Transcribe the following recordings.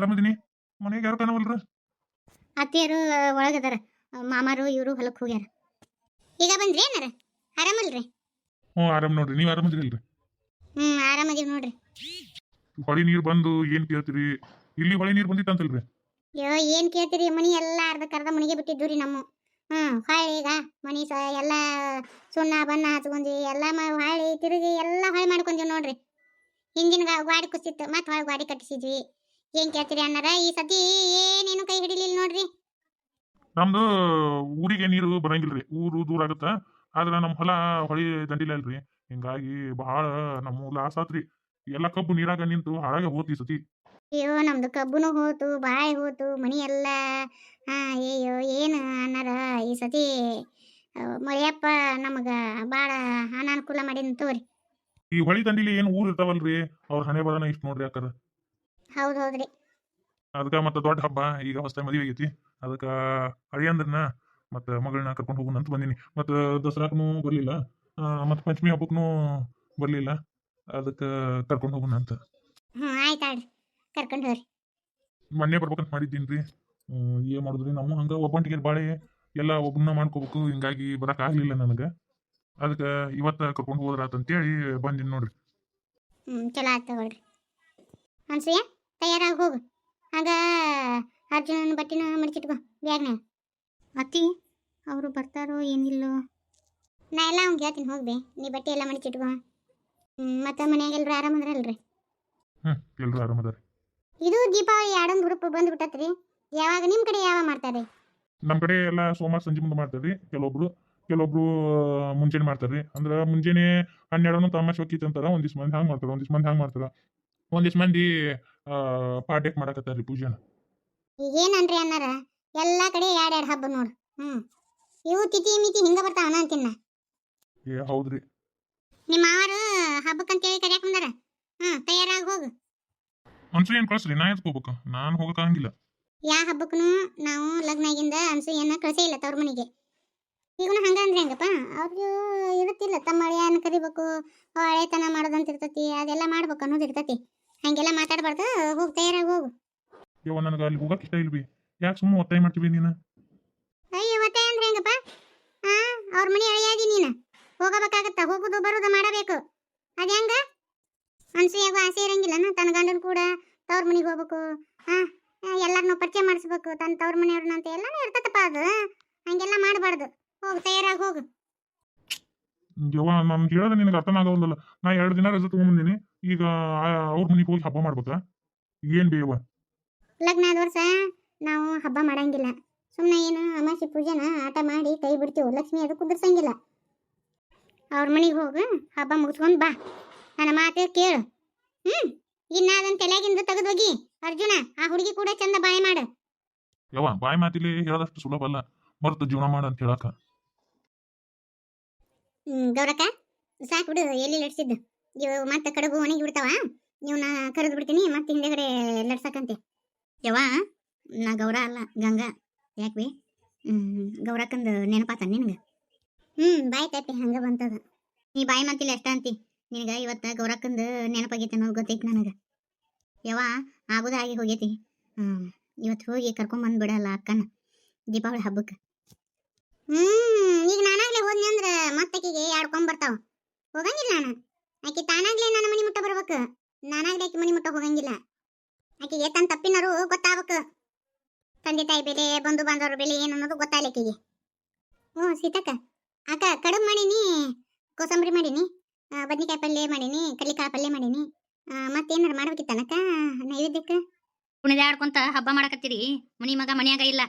ಆರಾಮದಿನಿ? ಮನೆಗೆ ಯಾರು ಕಾಣವಲ್ರ? ಅತ್ತಿಯರು ಒಳಗದಾರ. ಮಾಮಾರು ಇವರು ಹೊಲಕ್ಕೆ ಹೋಗ್ಯಾರ. ಈಗ ಬಂದ್ರಿ ಏನಾರ? ಆರಾಮಲ್ರಿ? ಹ್ಞೂ ಆರಾಮ್ ನೋಡ್ರಿ. ನೀವು ಆರಾಮದಿರಿ ಹ್ಮ್ ಆರಾಮದೀವಿ ನೋಡ್ರಿ. ಹೊಳಿ ನೀರು ಬಂದು ಏನು ಕೇಳ್ತೀರಿ? ಇಲ್ಲಿ ಹೊಳಿ ನೀರು ಬಂದಿತ್ತಂತಲ್ರಿ ಅಯ್ಯೋ ಏನ್ ಕೇಳ್ತೀರಿ? ಮನಿ ಎಲ್ಲಾ ಎಲ್ಲ ಕರ್ದ ಮನಿಗೆ ಬಿಟ್ಟಿದ್ದು ರೀ ನಮ್ಮ. ಹ್ಮ್ ಹೊಳ್ಳಿ ಈಗ ಮನಿ ಸ ಎಲ್ಲ ಸುಣ್ಣ ಬಣ್ಣ ಹಚ್ಕೊಂಡ್ವಿ. ಎಲ್ಲ ಮ ಹೊಳ್ಳಿ ತಿರುಗಿ ಎಲ್ಲ ಹೊಳ್ಳಿ ಮಾಡ್ಕೊಂಡ್ವಿ ನೋಡ್ರಿ. ಹಿಂದಿನ ಗಾಡಿ ಕುಸಿತ್ತು ಮತ್ತೆ ಹೊಳ್ಳಿ ಗಾಡಿ ಕಟ್ಟಿಸಿದ್ವಿ. ಏನ್ ಕೇಳ್ತೀರಿ ಅಣ್ಣಾರ? ಈ ಸತಿ ಏನೇನು ಕೈ ಹಿಡಿಲಿಲ್ಲ ನೋಡ್ರಿ. ನಮ್ದು ಊರಿಗೆ ನೀರು ಬರಂಗಿಲ್ರಿ ಊರು ದೂರ ಆಗತ್ತ. ಆದ್ರ ನಮ್ ಹೊಲ ಹೊಳಿ ದಂಡಿಲ್ಲ ಅಲ್ರಿ. ಹಿಂಗಾಗಿ ಬಹಳ ನಮ್ಮ ಲಾಸ್ ಆತ್ರಿ ಎಲ್ಲ ಕಬ್ಬು ನೀರಾಗ ನಿಂತು ಹಾಳಾಗ ಹೋತಿ ಸತಿ. ಅಯ್ಯೋ ನಮ್ದು ಕಬ್ಬುನು ಹೋತು ಬಾಯಿ ಹೋತು ಮನಿ ಎಲ್ಲ ಅಯ್ಯೋ ಏನು ಅನ್ನಾರ ಈ ಸತಿ ಮಳೆಯಪ್ಪ ನಮಗ ಬಾಳ ಅನಾನುಕೂಲ ಮಾಡಿನ ತೋರಿ. ಈ ಹೊಳಿ ದಂಡಿಲಿ ಏನ್ ಊರ್ ಇರ್ತಾವಲ್ರಿ? ಅವ್ರ ಹಣೆ ಬರನ ಇಷ್ಟ ನೋಡ್ರಿ ಯಾಕರ ಹೌದು ಹೌದ್ರಿ. ಅದಕ್ಕ ಮತ್ತ ದೊಡ್ಡ ಹಬ್ಬ ಈಗ ಹೊಸ ಮದುವೆ ಆಗೈತಿ. ಅದಕ್ಕ ಅಳಿಯಂದ್ರನ್ನ ಮತ್ತ ಮಗಳನ್ನ ಕರ್ಕೊಂಡು ಹೋಗೋಣ ಅಂತ ಬಂದಿನಿ. ಮತ್ತ ದಸರಾಕ್ನು ಬರ್ಲಿಲ್ಲ. ಮತ್ತ ಪಂಚಮಿ ಹಬ್ಬಕ್ಕೂ ಬರ್ಲಿಲ್ಲ. ಅದಕ್ಕ ಕರ್ಕೊಂಡು ಹೋಗೋಣ ಅಂತ. ಹ್ಞೂ ಆಯ್ತು ಆಡ್ರಿ. ಕರ್ಕೊಂಡು ಹೋಗ್ರಿ. ಮೊನ್ನೆ ಬರ್ಬೇಕಂತ ಮಾಡಿದ್ದೀನಿ ರೀ ಏನ್ ಮಾಡುದ್ರಿ? ನಮ್ಮ ಹಂಗ ಒಬ್ಬಂಟಿಗೆ ಬಾಳೆ ಎಲ್ಲ ಒಬ್ಬನ ಮಾಡ್ಕೋಬೇಕು. ಹಿಂಗಾಗಿ ಬರಕ್ ಆಗ್ಲಿಲ್ಲ ನನಗ. ಅದಕ್ಕ ಇವತ್ತ ಕರ್ಕೊಂಡು ಅಂತ ಹೇಳಿ ಬಂದಿನಿ ನೋಡ್ರಿ. ಹ್ಮ್ ಚಲೋ ಆಯ್ತು ತಗೊಳ್ರಿ. ಅನ್ಸೂಯ? ತಯಾರಾಗಿ ಹೋಗು. ಆಗ ಅರ್ಜುನನ ಬಟ್ಟೆನ ಮಡಿಚಿಟ್ಕೋ ಬ್ಯಾಗ್ನಾಗ ಅತ್ತಿ ಅವರು ಬರ್ತಾರೋ ಏನಿಲ್ಲೋ? ನಾ ಎಲ್ಲ ಅವ್ನಿಗೆ ಹೇಳ್ತೀನಿ ಹೋಗ್ಬೇ ನೀ ಬಟ್ಟೆ ಎಲ್ಲ ಮಡಿಚಿಟ್ಕೋ. ಮತ್ತೆ ಮನ್ಯಾಗ ಎಲ್ಲರೂ ಆರಾಮದ್ರಲ್ರಿ ಹ್ಞೂ ಎಲ್ಲರೂ ಆರಾಮದಾರಿ ಇದು ದೀಪಾವಳಿ ಎರಡೊಂದು ಗ್ರೂಪ್ ಬಂದ್ಬಿಟ್ಟತ್ರಿ. ಯಾವಾಗ ನಿಮ್ಮ ಕಡೆ ಯಾವಾಗ ಮಾಡ್ತಾರೆ ನಮ್ಮ ಕಡೆ ಎಲ್ಲ ಸೋಮವಾರ ಸಂಜೆ ಮುಂದೆ ಮಾಡ್ತಾರೆ ಕೆಲವೊಬ್ರು. ಕೆಲವೊಬ್ರು ಮುಂಜಾನೆ ಮಾಡ್ತಾರೆ ಅಂದ್ರೆ ಮುಂಜಾನೆ ಹನ್ನೆರಡನ್ನು ತಮಾಷೆ ಹೋಗಿತ್ತು ಅಂತಾರ ಒಂದಿಷ್ಟು ಮಂದಿ ಹಂಗ್ ಮಾಡ್ತಾರ ಒಂದಿಷ್ಟು ಮಂದಿ ಹಂಗ್ ಮಾಡ್ತಾರ. ಒಂದಿಸ್ ಮಂದಿ ಪಾಡ್ಯಕ್ ಮಾಡಕತ್ತಾರ್ರಿ ಪೂಜೆನ. ಈಗೇನನ್ರಿ ಅನ್ನಾರ? ಎಲ್ಲಾ ಕಡೆ ಎರಡು ಎರಡು ಹಬ್ಬ ನೋಡು. ಹ್ಮ್. ಇವು ತಿಥಿ ಮಿತಿ ಹಿಂಗ ಬರ್ತಾವ ಅಂತಿನ್ನ ಏ ಹೌದ್ರಿ. ನಿಮ್ಮ ಮಾವರು ಹಬ್ಬಕ್ಕಂತೇಳಿ ಕರೆಯಕ್ ಬಂದಾರ? ಹ್ಮ್ ತಯಾರಾಗಿ ಹೋಗು. ಅನ್ಸು ಏನ್ ಕಳ್ಸ್ರಿ? ನಾ ಎದಕ್ ಹೋಗ್ಬೇಕು? ನಾನು ಹೋಗಕ್ಕಾಗಂಗಿಲ್ಲ ಯಾವ ಹಬ್ಬಕ್ಕೂ ನಾವು ಲಗ್ನ ಆಗಿಂದ ಏನ ಕಳಿಸೇ ಇಲ್ಲ ತವ್ರ ಮನೆಗೆ. ಈಗನು ಹಂಗ ಅಂದ್ರೆ ಹೆಂಗಪ್ಪ? ಅವ್ರಿಗೆ ಇರುತ್ತಿಲ್ಲ. ತಮ್ಮ ಅಳಿಯನ್ನ ಕರಿಬೇಕು ಅವ ಹಳೆತನ ಮಾಡೋದಂತ ಇರ್ತತಿ ಅದೆಲ್ಲ ಮಾಡ್ಬೇಕು ಅನ್ನೋದು ಇರ್ತತಿ. ಹಂಗೆಲ್ಲ ಮಾತಾಡಬಾರ್ದು ಹೋಗಿ ತಯಾರಾಗಿ ಹೋಗು. ಯವ್ವ ನನಗೆ ಅಲ್ಲಿ ಹೋಗಕ್ಕೆ ಇಷ್ಟ ಇಲ್ವಿ. ಯಾಕೆ ಸುಮ್ಮನೆ ಒತ್ತಾಯ ಮಾಡ್ತೀವಿ ನೀನು? ಅಯ್ಯೋ ಒತ್ತಾಯ ಅಂದ್ರೆ ಹೆಂಗಪ್ಪ? ಆ ಅವ್ರ ಮನೆ ಅಳಿಯಾದಿ ನೀನು. ಹೋಗಬೇಕಾಗತ್ತ? ಹೋಗುದು ಬರೋದು ಮಾಡಬೇಕು. ಅದು ಹೆಂಗ? ಅನ್ಸೂಯಾಗೂ ಆಸೆ ಇರಂಗಿಲ್ಲ ತನ್ನ ಗಂಡನ ಕೂಡ. ತವ್ರ ಮನೆಗೆ ಹೋಗ್ಬೇಕು. ಹಾ ಎಲ್ಲರನ್ನೂ ಪರಿಚಯ ಮಾಡಿಸ್ಬೇಕು. ತನ್ನ ತವ್ರ ಮನೆಯವ್ರನ್ನ ಅಂತ ಎಲ್ಲಾನು ಇರ್ತತಪ್ಪ ಅದು. ಹಂಗೆಲ್ಲ ಮಾಡಬಾರ್ದು. ಹೋಗು ತಯಾರಾಗಿ ಹೋಗು. ಯವ್ವ ನಾನು ಹೇಳೋದು ನಿನಗೆ ಅರ್ಥನ ಆಗೋದಿಲ್ಲ ನಾ ಎರಡು ದಿನ ರಜೆ ತಗೊಂಬಂದಿನಿ. ಈಗ ಅವ್ರ ಮನೆಗೆ ಹೋಗಿ ಹಬ್ಬ ಮಾಡ್ಬೇಕಾ ಏನ್ ಬೇವ ಲಗ್ನ ಆದ ವರ್ಷ ನಾವು ಹಬ್ಬ ಮಾಡಂಗಿಲ್ಲ. ಸುಮ್ಮನೆ ಏನು ಅಮಾಸಿ ಪೂಜೆನ ಆಟ ಮಾಡಿ ಕೈ ಬಿಡ್ತೀವಿ. ಲಕ್ಷ್ಮಿ ಅದು ಕುದುರ್ಸಂಗಿಲ್ಲ. ಅವ್ರ ಮನೆಗೆ ಹೋಗಿ ಹಬ್ಬ ಮುಗಿಸ್ಕೊಂಡು ಬಾ. ನನ್ನ ಮಾತೇ ಕೇಳು. ಹ್ಮ್ ಇನ್ನ ಅದನ್ನ ತಲೆಗಿಂದ ತೆಗೆದೋಗಿ ಅರ್ಜುನ ಆ ಹುಡುಗಿ ಕೂಡ ಚಂದ ಬಾಯಿ ಮಾಡು. ಯವ್ವ ಬಾಯಿ ಮಾತಿಲಿ ಹೇಳೋದಷ್ಟು ಸುಲಭ ಅಲ್ಲ. ಮರ್ತು ಜೀವನ ಮಾಡ ಅಂತ ಹೇಳಕ ಹ್ಞೂ ಗೌರಕ್ಕ, ಸಾಕು ಬಿಡು, ಎಲ್ಲಿ ಲಡ್ಸಿದ್ದು ಇವು ಮತ್ತೆ ಕಡುಬು ಒಣಗಿ ಬಿಡ್ತಾವ. ಇವನ್ನ ಕರೆದು ಬಿಡ್ತೀನಿ, ಮತ್ತೆ ಹಿಂದೆಗಡೆ ಲಟ್ಸಕಂತೆ. ಯವ್ವ, ನಾ ಗೌರ ಅಲ್ಲ, ಗಂಗಾ. ಹ್ಞೂ ಗೌರಕ್ಕಂದು ನೆನಪಾತ ನಿನಗೆ? ಹ್ಮ್, ಬಾಯ್ ತಪ್ಪಿ, ಹಂಗ ಬಂತದ. ನೀ ಬಾಯಿ ಮಾತಿಲ್ಲ ಎಷ್ಟ ಅಂತಿ? ನಿನಗೆ ಇವತ್ತ ಗೌರಕ್ಕಂದು ನೆನಪಾಗೈತೆ ಅನ್ನೋದು ಗೊತ್ತೈತಿ ನನಗೆ. ಯವ್ವ ಆಗೋದಾಗಿ ಹೋಗೈತಿ. ಹ್ಮ್ ಇವತ್ತು ಹೋಗಿ ಕರ್ಕೊಂಬಂದು ಬಿಡಲ್ಲ ಅಕ್ಕನ ದೀಪಾವಳಿ ಹಬ್ಬಕ್ಕೆ. ಹ್ಮ್, ಈಗ ಅಂದ್ರೆ ಮತ್ತಾಕಿಗೆ ಆಡ್ಕೊಂಡ್ ಬರ್ತಾವ ಹೋಗಂಗಿಲ್ಲ ನಾನು. ಆಕಿ ತಾನಾಗ್ಲೇ ನನ್ನ ಮನಿ ಮುಟ್ಟ ಬರ್ಬೇಕು. ನಾನಾಗ್ಲೇ ಆಕಿ ಮನಿ ಮುಟ್ಟ ಹೋಗಂಗಿಲ್ಲ. ಆಕಿಗೆ ತನ್ನ ತಪ್ಪಿನರು ಗೊತ್ತಾಗ್ಬೇಕು. ತಂದೆ ತಾಯಿ ಬೆಲೆ, ಬಂಧು ಬಾಂಧವ್ರ ಬೆಲೆ ಏನು ಅನ್ನೋದು ಗೊತ್ತಾಗಲ್ಲ ಆಕಿಗೆ. ಓ, ಸೀತಕ್ಕ ಅಕ್ಕ ಕಡುಬು ಮಾಡೀನಿ, ಕೋಸಂಬರಿ ಮಾಡೀನಿ ಬದ್ನಿಕಾಯಿ ಪಲ್ಯ ಮಾಡೀನಿ ಕಡ್ಲಿಕಾಯಿ ಪಲ್ಯ ಮಾಡೀನಿ. ಮತ್ತೇನಾರು ಮಾಡ್ಬೇಕಿತ್ತನಕ್ಕ ನೈವೇದ್ಯಕ್ಕೆ? ಕುಣಿದಾಡ್ಕೊಂತ ಹಬ್ಬ ಮಾಡಕತ್ತೀರಿ. ಮನಿ ಮಗ ಮನ್ಯಾಗ ಇಲ್ಲ.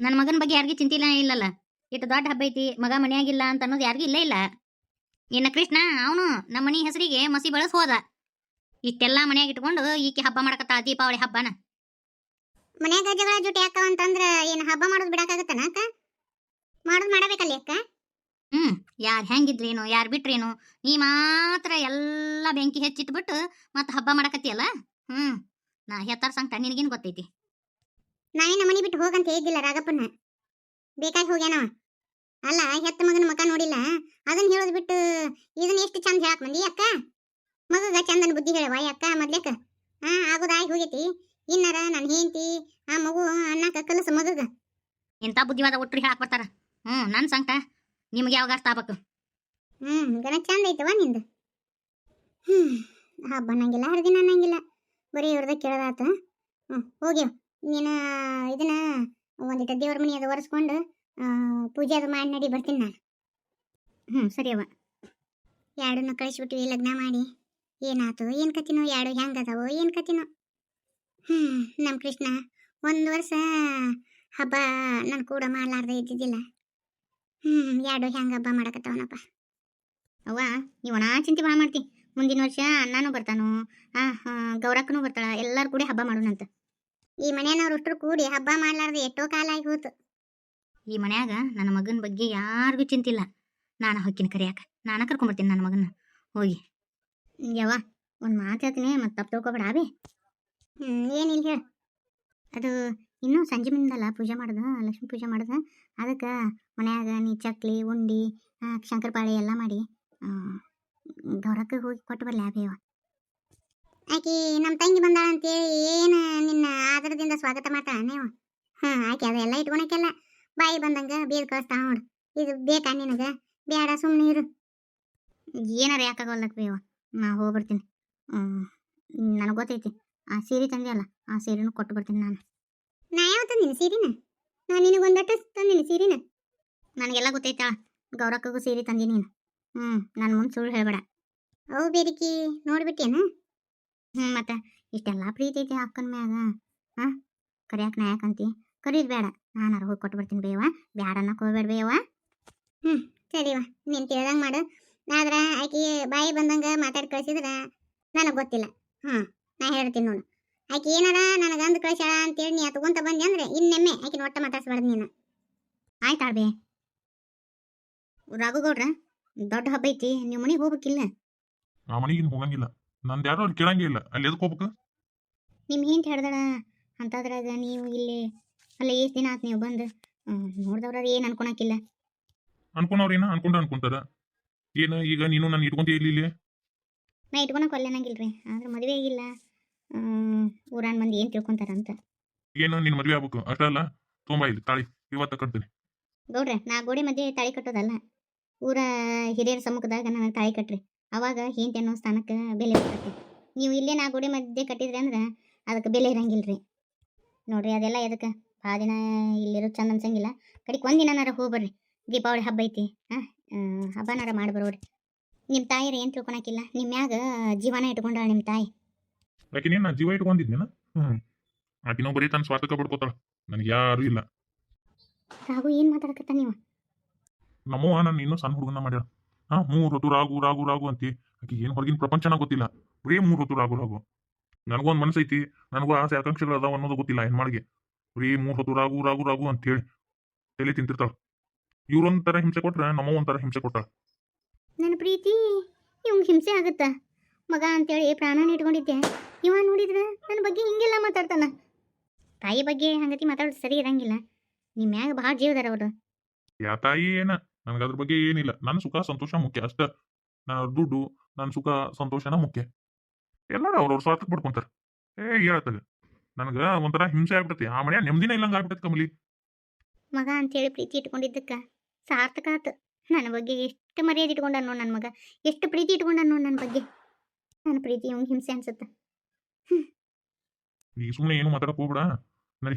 ನನ್ನ ಮಗನ ಬಗ್ಗೆ ಯಾರಿಗೂ ಚಿಂತಿಲ್ಲ ಇಲ್ಲಲ್ಲ. ಇಟ್ಟು ದೊಡ್ಡ ಹಬ್ಬ ಐತಿ ಮಗ ಮನೆಯಾಗಿಲ್ಲ ಅಂತ ಅನ್ನೋದು ಯಾರಿಗೂ ಇಲ್ಲೇ ಇಲ್ಲ. ಇನ್ನ ಕೃಷ್ಣ ಅವನು ನಮ್ಮ ಮನೆ ಹೆಸರಿಗೆ ಮಸಿ ಬಳಸ್ ಹೋದ. ಇಷ್ಟೆಲ್ಲ ಮನ್ಯಾಗ ಇಟ್ಕೊಂಡು ಈಕೆ ಹಬ್ಬ ಮಾಡಕತ್ತಾಳ ದೀಪಾವಳಿ ಹಬ್ಬನ. ಮನ್ಯಾಗ ಜಗಳ ಜುಟಿ ಅಕ್ಕ ಅಂತಂದ್ರ ಏನು ಹಬ್ಬ ಮಾಡೋದು ಬಿಡಕ್ಕಾಗತ್ತನ ಅಕ್ಕ? ಮಾಡೋದು ಮಾಡಬೇಕಲ್ಲಿ ಅಕ್ಕ? ಹ್ಞೂ ಯಾರು ಹೆಂಗಿದ್ರೇನು ಯಾರು ಬಿಟ್ರೇನು ನೀ ಮಾತ್ರ ಎಲ್ಲ ಬೆಂಕಿ ಹೆಚ್ಚಿಟ್ಬಿಟ್ಟು ಮತ್ತೆ ಹಬ್ಬ ಮಾಡಕತ್ತಿಯಲ್ಲ? ಹ್ಞೂ ನಾ ಹೆತ್ತಾರ ಸಂಕಟ ನಿನಗೇನು ಗೊತ್ತೈತಿ? ನಾನೇ ಮನಿ ಬಿಟ್ಟು ಹೋಗಂತ ಹೇಳಿದ್ದಿಲ್ಲ ರಾಗಪ್ಪನ ಬೇಕಾಗಿ ಹೋಗ್ಯಾನವ. ಅಲ್ಲ ಹೆತ್ತ ಮಗನ ಮಕ ನೋಡಿಲ್ಲ. ಅದನ್ನ ಹೇಳೋದು ಬಿಟ್ಟು ಇದನ್ನ ಎಷ್ಟು ಚಂದ ಹೇಳಕ್ ಮಂದಿ ಅಕ್ಕ? ಮಗಗ ಚಂದನ ಬುದ್ಧಿ ಹೇಳವ ಅಕ್ಕ ಮೊದ್ಲೇಕ. ಹಾ ಆಗೋದಾಗಿ ಹೋಗೈತಿ. ಇನ್ನರ ನನ್ನ ಹೆಂಡತಿ ಆ ಮಗು ಅನ್ನಕ ಕಲಸ ಮಗಗ. ಎಂಥ ಬುದ್ಧಿವಾದ ಒಟ್ಟು ಹೇಳಕ್ ಬರ್ತಾರ? ಹ್ಞೂ ನನ್ನ ಸಂಕಟ. ನಿಮ್ಗೆ ಯಾವಾಗ ಅರ್ಥ ಆಗ್ಬೇಕು? ಹ್ಮ್ ಗನ ಚಂದ ಐತವ ನಿಂದು. ಹ್ಮ್ ಹಬ್ಬ ಅನ್ನಂಗಿಲ್ಲ ಹರಿದಿನ ಅನ್ನಂಗಿಲ್ಲ. ಬರೀ ಇವ್ರದ ಕೇಳದಾತ. ಹ್ಮ್ ಹೋಗ್ಯವ. ನೀನು ಇದನ್ನ ಒಂದಿಟ ದೇವ್ರ ಮನೆ ಅದು ಒರೆಸ್ಕೊಂಡು ಪೂಜೆ ಅದು ಮಾಡಿ ನಡಿ, ಬರ್ತೀನಿ ನಾನು. ಹ್ಞೂ ಸರಿ ಅವ ಎರಡನ್ನ ಕಳಿಸ್ಬಿಟ್ಟಿವಿ ಲಗ್ನ ಮಾಡಿ. ಏನಾಯ್ತು ಏನು ಕತ್ತಿನೋ ಎರಡು ಹೆಂಗೆ ಅದಾವೋ ಏನು ಕತ್ತಿನೋ ಹ್ಞೂ ನಮ್ಮ ಕೃಷ್ಣ, ಒಂದು ವರ್ಷ ಹಬ್ಬ ನನ್ನ ಕೂಡ ಮಾಡ್ಲಾರ್ದೆ ಇದ್ದಿದ್ದಿಲ್ಲ. ಹ್ಞೂ ಎರಡು ಹೆಂಗೆ ಹಬ್ಬ ಮಾಡಕತ್ತವನಪ್ಪ. ಅವ್ವ ನೀವು ಒಣ ಚಿಂತೆ ಭಾಳ ಮಾಡ್ತಿ. ಮುಂದಿನ ವರ್ಷ ಅಣ್ಣನೂ ಬರ್ತಾನು ಗೌರಕ್ಕನೂ ಬರ್ತಾಳ, ಎಲ್ಲರೂ ಕೂಡಿ ಹಬ್ಬ ಮಾಡೋಣಂತ. ಈ ಮನೆಯವ್ರು ಅಷ್ಟರು ಕೂಡಿ ಹಬ್ಬ ಮಾಡ್ಲಾರ್ದೆ ಎಷ್ಟೋ ಕಾಲ ಆಗಿ ಹೋತು. ಈ ಮನ್ಯಾಗ ನನ್ನ ಮಗನ ಬಗ್ಗೆ ಯಾರಿಗೂ ಚಿಂತಿಲ್ಲ. ನಾನು ಹೊಕ್ಕಿನ ಕರಿಯಾಕ. ನಾನು ಕರ್ಕೊಂಬರ್ತೀನಿ ನನ್ನ ಮಗನ ಹೋಗಿ. ಯವ್ವ, ಒಂದು ಮಾತು ಮತ್ತೆ ತಪ್ಪು ತಿಳ್ಕೊಬೇಡ ಹ್ಞೂ ಏನಿಲ್ಲ ಹೇಳ. ಅದು ಇನ್ನೂ ಸಂಜೆ ಮುಂದಲ್ಲ ಪೂಜೆ ಮಾಡ್ದ, ಲಕ್ಷ್ಮೀ ಪೂಜೆ ಮಾಡ್ದ. ಅದಕ್ಕೆ ಮನ್ಯಾಗ ನೀ ಚಕ್ಲಿ, ಉಂಡಿ ಶಂಕರಪಾಳಿ ಎಲ್ಲ ಮಾಡಿ ಗೌರಕ್ಕೆ ಹೋಗಿ ಕೊಟ್ಟು ಆಬಿ ಅವ ಆಕಿ ನಮ್ಮ ತಂಗಿ ಬಂದಾಳ ಅಂತೇಳಿ ಏನು ನಿನ್ನ ಆದರದಿಂದ ಸ್ವಾಗತ ಮಾಡ್ತಾಳ ನೀವು ಹಾಂ ಆಕಿ ಅದೆಲ್ಲ ಇಟ್ಕೊಳಕ್ಕೆಲ್ಲ ಬಾಯಿ ಬಂದಂಗ ಬೇದ್ ಕಳಿಸ್ತಾ ನೋಡು. ಇದು ಬೇಕಾ ನಿನಗ? ಬೇಡ ಸುಮ್ನೆ ಇರು. ಏನಾರ ಯಾಕಾಗಲ್ಲಕ್ ಬೇವ ನಾ ಹೋಗ್ಬಿಡ್ತೀನಿ. ನನಗೆ ಗೊತ್ತೈತಿ. ಆ ಸೀರೆ ತಂದೆ ಅಲ್ಲ, ಆ ಸೀರೆನೂ ಕೊಟ್ಟು ಬರ್ತೀನಿ ನಾನು. ನಾ ಯಾವ ತಂದಿನಿ ಸೀರಿನ? ನಾ ನಿನಗೊಂದಟ್ಟು ತಂದಿನಿ ಸೀರಿನ? ನನಗೆಲ್ಲ ಗೊತ್ತೈತಾ ಗೌರಕ್ಕಗೂ ಸೀರೆ ತಂದಿ ನೀನು. ಹ್ಞೂ ನನ್ನ ಮುಂದೆ ಸುಳ್ಳು ಹೇಳಬೇಡ. ಅವು ಬೇರಿಕಿ ನೋಡ್ಬಿಟ್ಟೇನು? ಹ್ಞೂ ಮತ್ತೆ ಇಷ್ಟೆಲ್ಲ ಪ್ರೀತಿ ಐತಿ ಅಕ್ಕನ ಮ್ಯಾಗ. ಹಾಂ, ಕರಿಯಾಕ ನಾ ಯಾಕಂತಿ ಕರೀದ್ ಬೇಡ ನಾನಾರ ಹೋಗಿ ಕೊಟ್ಟು ಬರ್ತೀನಿ ಬೇವ ಬ್ಯಾಡ ಅನ್ನಕ್ಕೆ ಹೋಗ್ಬೇಡ ಬೇವ ಹ್ಞೂ ಸರಿವ ನೀನು ಕೇಳ್ದಂಗೆ ಮಾಡು. ಆದ್ರೆ ಆಕಿ ಬಾಯಿ ಬಂದಂಗ ಮಾತಾಡಿ ಕಳ್ಸಿದ್ರ ನನಗೆ ಗೊತ್ತಿಲ್ಲ. ಹ್ಮ್ ನಾ ಹೇಳ್ತೀನಿ ನೋಡು. ಆಕೆ ಏನಾರ ನನಗ ಅಂದ್ ಅಂತ ಅಂತೇಳಿ ನೀ ತಗೊಂತ ಬಂದೆ ಅಂದ್ರೆ ಇನ್ನೆಮ್ಮೆ ಆಕಿನ ಒಟ್ಟ ಮಾತಾಡ್ಸ್ಬಾರ್ದು ನೀನು. ಆಯ್ತಾಳ್ಬೇ ರಾಘುಗೌಡ್ರ ದೊಡ್ಡ ಹಬ್ಬ ಐತಿ ನೀವು ಮನೆಗೆ ಹೋಗ್ಬೇಕಿಲ್ಲ ಆ ಮನೆಗಿನ್ ಹೋಗಂಗಿಲ್ಲ. ನಂದು ಯಾರು ಅಲ್ಲಿ ಕೇಳಂಗಿಲ್ಲ ಅಲ್ಲಿ ಎದಕ್ಕೆ ಹೋಗ್ಬೇಕು? ನಿಮ್ಮ ಹೇಳ್ದಳ? ಅಂತಾದ್ರಾಗ ನೀವು ಇಲ್ಲಿ ಅಲ್ಲ ಎಷ್ಟು ದಿನ ಆತು ನೀವು ಬಂದು? ನೋಡ್ದವ್ರ ಏನು ಅನ್ಕೊಳಕಿಲ್ಲ. ಅನ್ಕೊಂಡವ್ರೇನ ಅನ್ಕೊಂಡ ಅನ್ಕೊಂತಾರ? ಏನು ಈಗ ನೀನು ನಾನು ಇಟ್ಕೊಂತ ಇಲ್ಲಿ ಇಲ್ಲಿ ನಾ ಇಟ್ಕೊಳಕ್ ರೀ ಆದ್ರೆ ಮದುವೆ ಆಗಿಲ್ಲ. ಊರಾನ್ ಮಂದಿ ಏನು ತಿಳ್ಕೊಂತಾರ ಅಂತ ಏನು ನಿನ್ನ ಮದುವೆ ಆಗ್ಬೇಕು ಅಷ್ಟೇ ಅಲ್ಲ? ತುಂಬಾ ಇಲ್ಲಿ ತಾಳಿ ಇವತ್ತ ಕಟ್ತೀನಿ. ಗೌಡ್ರೆ ನಾ ಗೋಡೆ ಮಧ್ಯೆ ತಾಳಿ ಕಟ್ಟೋದಲ್ಲ? ಊರ ಹಿರಿಯರ ಸಮ್ಮುಖದಾಗ ನನಗೆ ತಾಳಿ ಕಟ್ರಿ. ಅವಾಗ ಹೆಂಡತಿ ಅನ್ನೋ ಸ್ಥಾನಕ್ಕೆ ಬೆಲೆ ಬರ್ತೈತಿ. ನೀವು ಇಲ್ಲೇ ನಾ ಗೋಡೆ ಮಧ್ಯೆ ಕಟ್ಟಿದ್ರಿ ಅಂದ್ರೆ ಅದಕ್ಕೆ ಬೆಲೆ ಇರಂಗಿಲ್ರಿ. ನೋಡ್ರಿ ಅದೆಲ್ಲ ಎದಕ್ಕೆ? ಭಾಳ ದಿನ ಇಲ್ಲಿರೋ ಚಂದ ಅನ್ಸಂಗಿಲ್ಲ ಕಡಿಗೆ ಒಂದಿನಾರ ಹೋಗ್ಬರ್ರಿ ದೀಪಾವಳಿ ಹಬ್ಬ ಐತಿ. ಹಾಂ ಹಬ್ಬನಾರ ಮಾಡಿ ಬರೋರಿ. ನಿಮ್ಮ ತಾಯಿರ ಏನು ತಿಳ್ಕೊಳಕಿಲ್ಲ. ನಿಮ್ ಮ್ಯಾಗ ಜೀವನ ಇಟ್ಕೊಂಡಾಳ ನಿಮ್ ತಾಯಿ. ಯಾಕೆ ನಾ ಜೀವ ಇಟ್ಕೊಂಡಿದ್ನೇನ? ಹ್ಮ್. ಆಕಿನೋ ಬರೀ ತನ್ನ ಸ್ವಾರ್ಥಕ ಪಡ್ಕೋತಾಳ ನನಗೆ ಯಾರು ಇಲ್ಲ. ರಾಘು ಏನು ಮಾತಾಡಕತ್ತ ನೀವು? ನಮ್ಮವ್ವ ನಾನು ಇನ್ನೂ ಸಣ್ಣ ಹುಡುಗನ ಮಾಡ್ಯಾಳ. ಹಾ ಮೂರು ಹೊತ್ತು ರಾಗು ರಾಗು ರಾಗು ಅಂತಿ. ಆಕಿ ಏನು ಹೊರಗಿನ ಪ್ರಪಂಚನ ಗೊತ್ತಿಲ್ಲ. ಬರೀ ಮೂರು ಹೊತ್ತು ರಾಗು ರಾಗು ನನಗೂ ಒಂದು ಮನಸ್ಸೈತಿ. ನನಗೂ ಆಸೆ ಆಕಾಂಕ್ಷೆಗಳು ಅದಾವ ಅನ್ನೋದು ಗೊತ್ತಿಲ್ಲ ಹೆಣ್ಮಾಳಿಗೆ. ಬರೀ ಮೂರ್ ಹೊತ್ತು ರಾಗು ರಾಗು ರಾಗು ಅಂತೇಳಿ ತಲೆ ತಿಂತಿರ್ತಾಳ. ಇವ್ರೊಂಥರ ಹಿಂಸೆ ಕೊಟ್ರೆ ನಮ್ಮ ಒಂಥರ ಹಿಂಸೆ ಕೊಟ್ಟಾಳ ನನ್ನ ಪ್ರೀತಿ ಇವಂಗೆ ಹಿಂಸೆ ಆಗುತ್ತಾ. ಮಗ ಅಂತೇಳಿ ಪ್ರಾಣನ ಇಟ್ಕೊಂಡಿದ್ದೆ. ಇವ ನೋಡಿದ್ರೆ ನನ್ನ ಬಗ್ಗೆ ಹಿಂಗೆಲ್ಲ ಮಾತಾಡ್ತಾನ. ತಾಯಿ ಬಗ್ಗೆ ಹಂಗತಿ ಮಾತಾಡೋದು ಸರಿ ಇರಂಗಿಲ್ಲ. ನಿಮ್ಮ ಮ್ಯಾಗ ಭಾಳ ಜೀವದಾರ ಅವರು. ಯಾ ತಾಯಿ ಏನ? ನನಗೆ ಅದ್ರ ಬಗ್ಗೆ ಏನಿಲ್ಲ. ನನ್ನ ಸುಖ ಸಂತೋಷ ಮುಖ್ಯ ಅಷ್ಟ. ನನ್ನ ದುಡ್ಡು ನನ್ನ ಸುಖ ಸಂತೋಷನ ಮುಖ್ಯ. ಎಲ್ಲರೂ ಅವ್ರವ್ರ ಸ್ವಾರ್ಥಕ್ಕೆ ಪಡ್ಕೊಂತಾರ ಏ ಹೇಳತ್ತಗ ನನಗ ಒಂಥರ ಹಿಂಸೆ ಆಗ್ಬಿಟ್ಟತಿ ಆ ಮನೆಯ ನೆಮ್ಮದಿನ ಇಲ್ಲಂಗ ಆಗ್ಬಿಟ್ಟತಿ ಕಮಲಿ. ಮಗ ಅಂತೇಳಿ ಪ್ರೀತಿ ಇಟ್ಕೊಂಡಿದ್ದಕ್ಕ. ಸಾರ್ಥಕ ಆತು. ನನ್ನ ಬಗ್ಗೆ ಎಷ್ಟು ಮರ್ಯಾದೆ ಇಟ್ಕೊಂಡ ನೋಡ್ ನನ್ನ ಮಗ. ಎಷ್ಟು ಪ್ರೀತಿ ಇಟ್ಕೊಂಡ ನೋಡ್ ನನ್ನ ಬಗ್ಗೆ. ನನ್ನ ಪ್ರೀತಿ ಇವಂಗೆ ಹಿಂಸೆ ಅನ್ಸುತ್ತ. ನೀ ಸುಮ್ಮನೆ ಏನು ಮಾತಾಡಕ್ ಹೋಗ್ಬಿಡ. ನಡಿ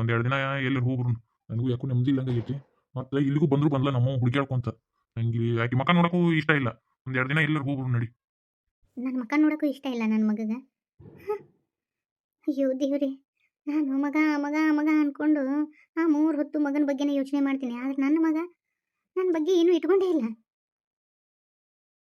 ಒಂದೆರಡು ದಿನ ಎಲ್ಲರೂ ಹೋಗ್ರು. ನನಗೂ ಯಾಕೋ ನೆಮ್ಮದಿ ಇಲ್ಲಂಗ ಆಗೈತಿ. ಮತ್ತೆ ಇಲ್ಲಿಗೂ ಬಂದ್ರು ಬಂದ್ಲ ನಮ್ಮ ಹುಡುಕ್ಯಾಡ್ಕೊಂತ. ನಂಗೆ ಆಕಿ ಮಕ್ಕ ನೋಡಕ್ಕೂ ಇಷ್ಟ ಇಲ್ಲ. ಒಂದೆರಡು ದಿನ ಎಲ್ಲರೂ ಹೋಗ್ರು ನಡಿ. ನನ್ನ ಮಕ್ಕ ನೋಡಕ್ಕೂ ಇಷ್ಟ ಇಲ್ಲ ನನ್ನ ಮಗಗ? ಅಯ್ಯೋ ದೇವ್ರಿ. ನಾನು ಮಗ ಮಗ ಮಗ ಅನ್ಕೊಂಡು ಆ ಮೂರು ಹೊತ್ತು ಮಗನ ಬಗ್ಗೆನೇ ಯೋಚನೆ ಮಾಡ್ತೀನಿ. ಆದ್ರೆ ನನ್ನ ಮಗ ನನ್ನ ಬಗ್ಗೆ ಏನೂ ಇಟ್ಕೊಂಡೇ ಇಲ್ಲ.